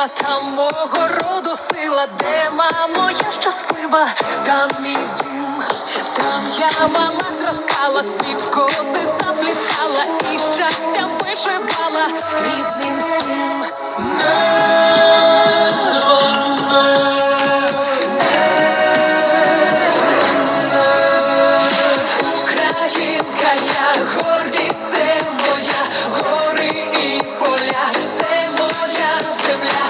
жива, там мого роду сила, де мамо, я щаслива, там мій дім, там я мала зростала, цвіт коси заплітала і щастя виживала рідним всім. Українка, я гордість це моя, гори і поля, це моя земля.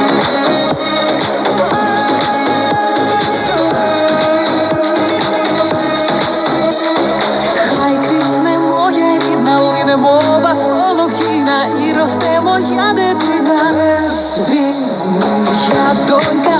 Трава солов'їна і росте моя дитина. Я донька.